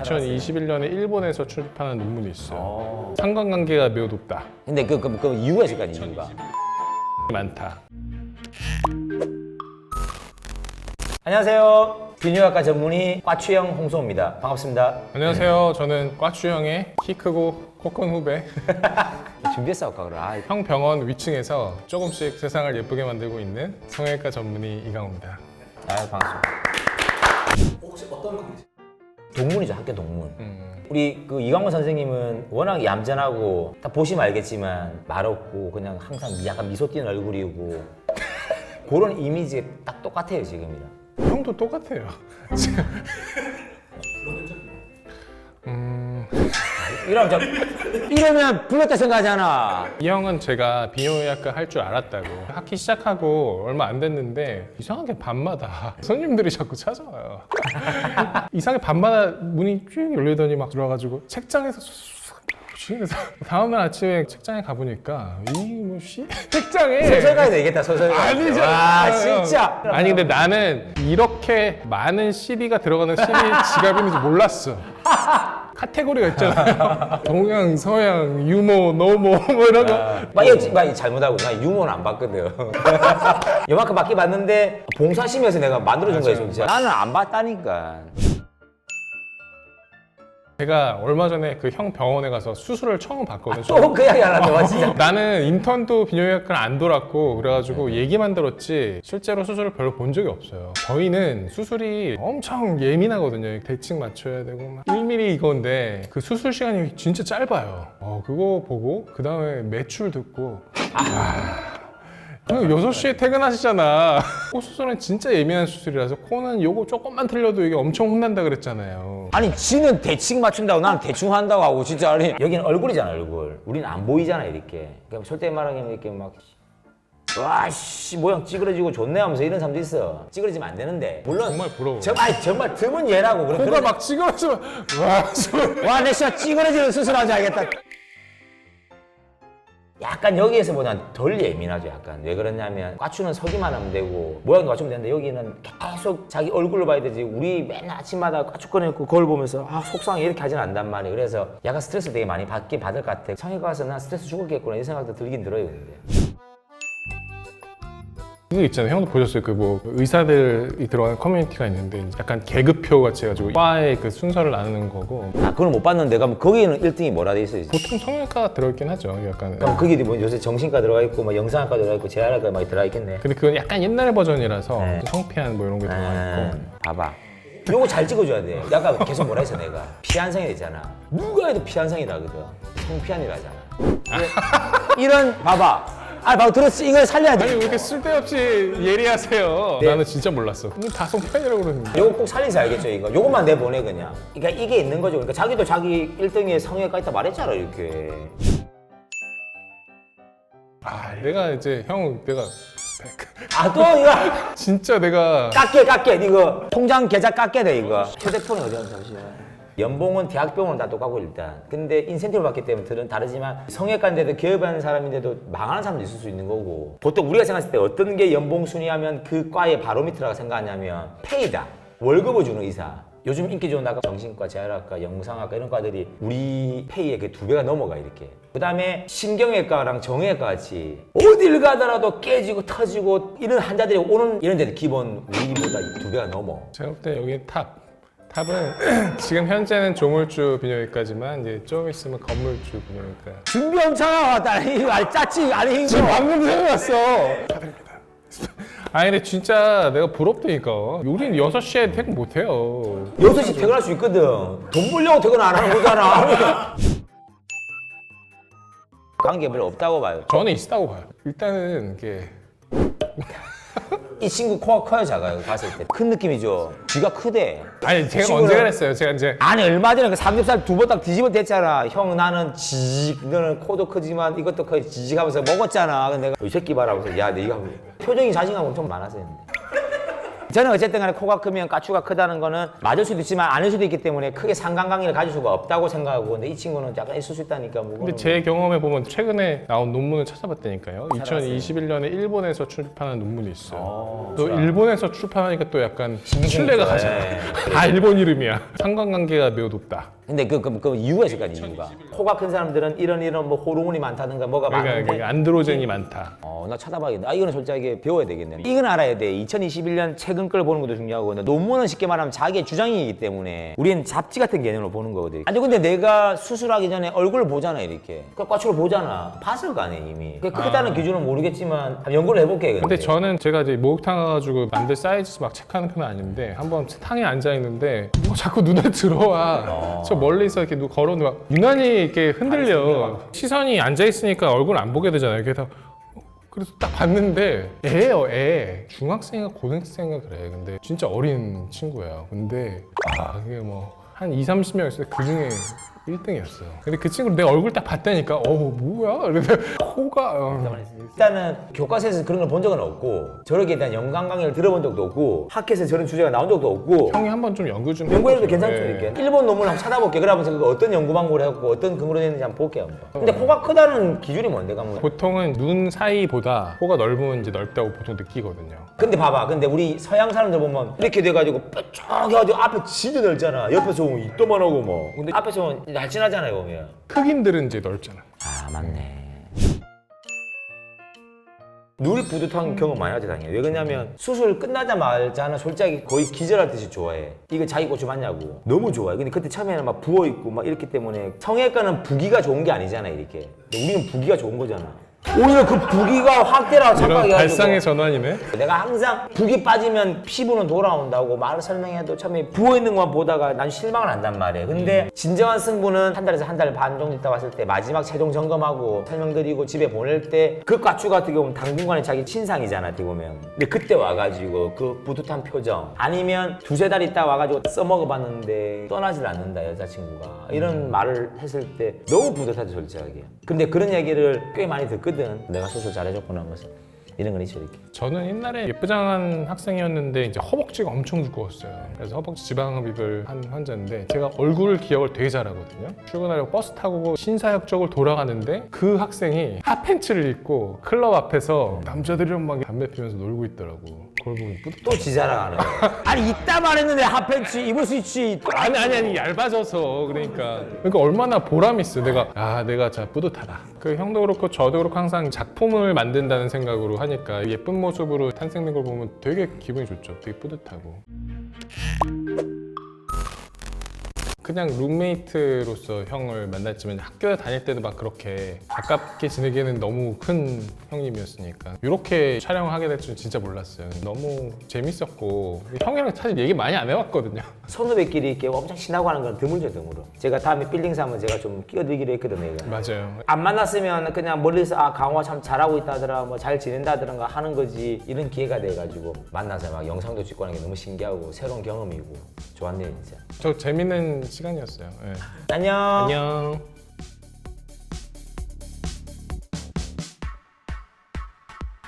2021년에 일본에서 출판한 논문이 있어요. 어. 상관관계가 매우 높다. 근데 그, 그, 그 이유가 있을 거 아니야, 이유가. 많다. 안녕하세요. 비뇨학과 전문의 과추영 홍소호입니다. 반갑습니다. 안녕하세요. 저는 과추형의 키 크고 코 큰 후배. 준비했어, 아까 그래. 아, 형 병원 위층에서 조금씩 세상을 예쁘게 만들고 있는 성형외과 전문의 이강호입니다. 아유, 반갑습니다. 혹시 어떤 동문이죠, 학교 동문. 음, 우리 그 이광호 선생님은 워낙 얌전하고 딱 보시면 알겠지만 말 없고 그냥 항상 약간 미소 띄는 얼굴이고 그런 이미지 딱 똑같아요 지금이랑. 형도 똑같아요. 이러면 저 이러면 불렀다 생각하잖아. 이 형은 제가 비뇨의학과 할 줄 알았다고 학기 시작하고 얼마 안 됐는데 이상하게 밤마다 손님들이 자꾸 찾아와요 이상하게 밤마다 문이 쭉 열리더니 막 들어와가지고 책장에서 쑥 그래서 다음날 아침에 책장에 가보니까 이뭐씨 책장에 소설 가야 되겠다 소설. 아니죠. 와 진짜. 아니 근데 나는 이렇게 많은 CD가 들어가는 CD 지갑인지 몰랐어. 카테고리가 있잖아요. 동양, 서양, 유머, 노모 뭐 이런 거. 막 이거 막 이거 잘못하고 나 유머는 안 봤거든. 요만큼 밖에 봤는데 봉사심에서 내가 만들어준 거야 진짜. 나는 안 봤다니까. 제가 얼마 전에 그 형 병원에 가서 수술을 처음 봤거든요. 또 그 이야기 하나 더 진짜. 나는 인턴도 비뇨기과를 안 돌았고 그래가지고 얘기만 들었지 실제로 수술을 별로 본 적이 없어요. 저희는 수술이 엄청 예민하거든요. 대칭 맞춰야 되고 막 1mm 이건데 그 수술 시간이 진짜 짧아요. 어, 그거 보고 그 다음에 매출 듣고 아. 형 6시에 퇴근하시잖아. 코 수술은 진짜 예민한 수술이라서 코는 요거 조금만 틀려도 이게 엄청 혼난다 그랬잖아요. 아니 지는 대칭 맞춘다고 나는 대충 한다고 하고 진짜. 아니 여기는 얼굴이잖아 얼굴. 우리는 안 보이잖아 이렇게. 그냥 솔직히 말하면 이렇게 막 와씨 모양 찌그러지고 좋네 하면서 이런 사람도 있어. 찌그러지면 안 되는데. 물론 정말 부러워. 정, 아니, 정말 드문 예라고. 그런 코가 막 찌그러지면 와 정말 와내 진짜 찌그러지는 수술하지 알겠다 약간 여기에서보단 덜 예민하죠 약간. 왜 그러냐면 과추는 서기만 하면 되고 모양도 맞추면 되는데 여기는 계속 자기 얼굴로 봐야 되지. 우리 맨날 아침마다 과추 꺼내놓고 거울 보면서 아 속상해. 이렇게 하진 않단 말이에요. 그래서 약간 스트레스 되게 많이 받긴 받을 것 같아. 성형외과 가서 난 스트레스 죽었겠구나. 이 생각도 들긴 들어요 근데 그거 있잖아요. 형도 보셨어요. 그 뭐 의사들이 들어가는 커뮤니티가 있는데 약간 계급표 같이 해가지고 과의 그 순서를 나누는 거고 아 그걸 못 봤는데 그럼 거기는 1등이 뭐라 돼 있어요? 보통 성형외과 들어있긴 하죠. 약간. 그럼 거기 뭐 요새 정신과 들어가 있고 뭐 영상학과 들어가 있고 재활학과 막 들어가 있겠네 근데 그건 약간 옛날 버전이라서 네. 성피한 뭐 이런 게 들어가 아, 있고. 봐봐. 요거 잘 찍어줘야 돼. 약간 계속 뭐라 했어 내가. 피한성이 되잖아. 누가 해도 피한성이라거든. 성피한이라잖아. 이런- 이런 봐봐. 아, 봐봐 들었지? 이걸 살려야 아니 왜 돼. 이렇게 쓸데없이 예리하세요? 네. 나는 진짜 몰랐어. 이거 다 성피한이라고 그러는데. 요거 꼭 살리세요 알겠죠 이거? 요것만 내 보내 그냥. 그러니까 이게 있는 거죠. 그러니까 자기도 자기 1등에 성형외과 있다 말했잖아 이렇게. 아 내가 이제 형 내가 스펙. 아 또 이거 진짜 내가 깎게 깎게 이거 통장 계좌 깎게 돼 이거. 휴대폰이 어디야 잠시만. 연봉은 대학병원 다 똑같고 일단. 근데 인센티브 받기 때문에 들은 다르지만 성형외과인데도 기업하는 사람인데도 망하는 사람도 있을 수 있는 거고. 보통 우리가 생각했을 때 어떤 게 연봉 순위하면 그 과의 바로미터라고 생각하냐면 페이다. 월급을 주는 의사. 요즘 인기 좋은 학과 정신과, 재활학과, 영상학과 이런 과들이 우리 페이의 그 두 배가 넘어가 이렇게. 그 다음에 신경외과랑 정형외과 같이 어딜 가더라도 깨지고 터지고 이런 환자들이 오는 이런 데는 기본 우리보다 두 배가 넘어. 제가 볼 때 여기 탑. 탑은 지금 현재는 조물주 비뇨기과지만 이제 좀 있으면 건물주 비뇨기과. 준비 엄청 하고 왔다. 이거 아니 짜치 아니 지금 이거. 방금 생각났어. 아니 근데 진짜 내가 부럽다니까. 우린 6시에 퇴근 못해요. 6시 퇴근할 수 있거든. 돈 벌려고 퇴근 안 하는 거잖아. 관계 별로 없다고 봐요. 저는 있다고 봐요. 일단은 이게 이 친구 코가 커요, 작아요, 봤을 때. 큰 느낌이죠. 쥐가 크대. 아니 제가 친구는- 언제 그랬어요? 제가 이제 아니, 얼마 전에 그 삼겹살 두 번 딱 뒤집어 댔잖아. 형, 나는 지직, 너는 코도 크지만 이것도 커, 지직 하면서 먹었잖아. 근데 내가 이 새끼 봐라 하면서, 야, 네가 뭐- 표정이 자신감 엄청 많았어요. 근데. 저는 어쨌든 간에 코가 크면 까추가 크다는 거는 맞을 수도 있지만 아닐 수도 있기 때문에 크게 상관관계를 가질 수가 없다고 생각하고 근데 이 친구는 약간 있을 수 있다니까 뭐 근데 제 경험에 보면 최근에 나온 논문을 찾아봤다니까요. 2021년에 일본에서 출판한 논문이 있어요. 어, 또 일본에서 출판하니까 또 약간 신뢰가 네. 가잖아요. 다 일본 이름이야. 상관관계가 매우 높다. 근데 그, 그, 그 이유가 있을 거 아니야 이유가 코가 큰 사람들은 이런 이런 뭐 호르몬이 많다든가 뭐가 그러니까 많은데 그러니까 안드로젠이 많다. 어, 나 찾아봐야겠네. 아, 이거는 솔직하게 배워야 되겠네. 이건 알아야 돼. 2021년 최근 걸 보는 것도 중요하고, 근데 논문은 쉽게 말하면 자기의 주장이기 때문에 우리는 잡지 같은 개념으로 보는 거거든. 아니, 근데 내가 수술하기 전에 얼굴을 보잖아, 이렇게. 그 과추를 보잖아. 봤을 거 아니야, 이미. 그 크다는 기준은 모르겠지만, 한번 연구를 해볼게. 근데, 근데 저는 제가 이제 목욕탕 가가지고 만들 사이즈 막 체크하는 편은 아닌데 한번 탕에 앉아 있는데 뭐 자꾸 눈에 들어와. 저 멀리서 이렇게 누가 걸어놓아 유난히 이렇게 흔들려. 시선이 앉아 있으니까 얼굴 안 보게 되잖아요. 그래서 어, 그래서 딱 봤는데 애예요, 애. 중학생인가 고등학생인가 그래. 근데 진짜 어린 친구야. 근데 아 그게 뭐 한 2, 30명 있을 때그 중에 1등이었어요. 근데 그 친구를 내 얼굴 딱 봤다니까 어 뭐야? 그래서 코가 어. 일단은 교과서에서 그런 걸 본 적은 없고, 저렇게 대한 연관 강의를 들어본 적도 없고, 학회에서 저런 주제가 나온 적도 없고, 형이 한번 좀 연구 좀 연구해도. 괜찮죠 예. 이렇게 일본 논문 한번 찾아볼게 그러면서 그거 어떤 연구 방법을 해갖고 어떤 근거로 되는지 한번 볼게요 한번 근데 코가 크다는 기준이 뭔데 가면 보통은 눈 사이보다 코가 넓으면 이제 넓다고 보통 느끼거든요. 근데 봐봐 근데 우리 서양 사람들 보면 이렇게 돼가지고 뾰족 해가지고 앞에 진짜 넓잖아 옆에서 보면 이또만하고 뭐 근데 앞에서 보면 날씬하잖아요 보면. 흑인들은 이제 넓잖아. 아 맞네. 눈 뿌듯한 경험 많이 하지 당연히. 왜 그러냐면 수술 끝나자마자는 솔직히 거의 기절할 듯이 좋아해. 이거 자기 고추 맞냐고. 너무 좋아해. 근데 그때 처음에는 막 부어있고 막 이렇기 때문에 성형외과는 부기가 좋은 게 아니잖아 이렇게. 근데 우리는 부기가 좋은 거잖아 오히려 그 부기가 확대라고 이런 착각해가지고. 발상의 전환이네. 내가 항상 북이 빠지면 피부는 돌아온다고 말을 설명해도 처음에 부어있는 것만 보다가 난 실망을 한단 말이에요. 근데 진정한 승부는 한 달에서 한 달 반 정도 있다 왔을 때 마지막 최종 점검하고 설명드리고 집에 보낼 때 그 과추 같은 경우는 당분간은 자기 친상이잖아 어떻게 보면. 근데 그때 와가지고 그 뿌듯한 표정. 아니면 두세 달 있다 와가지고 써먹어봤는데 떠나질 않는다 여자친구가. 이런 말을 했을 때 너무 뿌듯하죠 솔직하게. 근데 그런 얘기를 꽤 많이 듣거든 내가 수술 잘해줬구나 하면서 이런 건 이렇게 저는 옛날에 예쁘장한 학생이었는데 이제 허벅지가 엄청 두꺼웠어요. 그래서 허벅지 지방흡입을 한 환자인데 제가 얼굴 기억을 되게 잘하거든요. 출근하려고 버스 타고 신사역 쪽을 돌아가는데 그 학생이 핫팬츠를 입고 클럽 앞에서 남자들이랑 막 담배 피면서 놀고 있더라고. 그걸 보고 뿌듯. 또 거야. 아니 이따 말했는데 핫팬츠 입을 수 있지. 아니 아니 아니 얇아져서 그러니까 그러니까 얼마나 보람 있어 내가 아 내가 진짜 뿌듯하다 그 형도 그렇고 저도 그렇고 항상 작품을 만든다는 생각으로 하니까 예쁜 모습으로 탄생된 걸 보면 되게 기분이 좋죠 되게 뿌듯하고 그냥 룸메이트로서 형을 만났지만 학교 다닐 때도 막 그렇게 가깝게 지내기에는 너무 큰 형님이었으니까 이렇게 촬영을 하게 될 줄은 진짜 몰랐어요 너무 재밌었고 형이랑 사실 얘기 많이 안 해봤거든요 선후배끼리 이렇게 엄청 친하고 하는 건 드물죠 드물어. 제가 다음에 빌딩 사면 제가 좀 끼어들기로 했거든요. 이거. 맞아요 안 만났으면 그냥 멀리서 아 강호가 참 잘하고 있다더라 뭐 잘 지낸다더라 하는 거지 이런 기회가 돼가지고 만나서 막 영상도 찍고 하는 게 너무 신기하고 새로운 경험이고 좋았네요 진짜. 저 재밌는 시간이었어요. 예. 안녕. 안녕.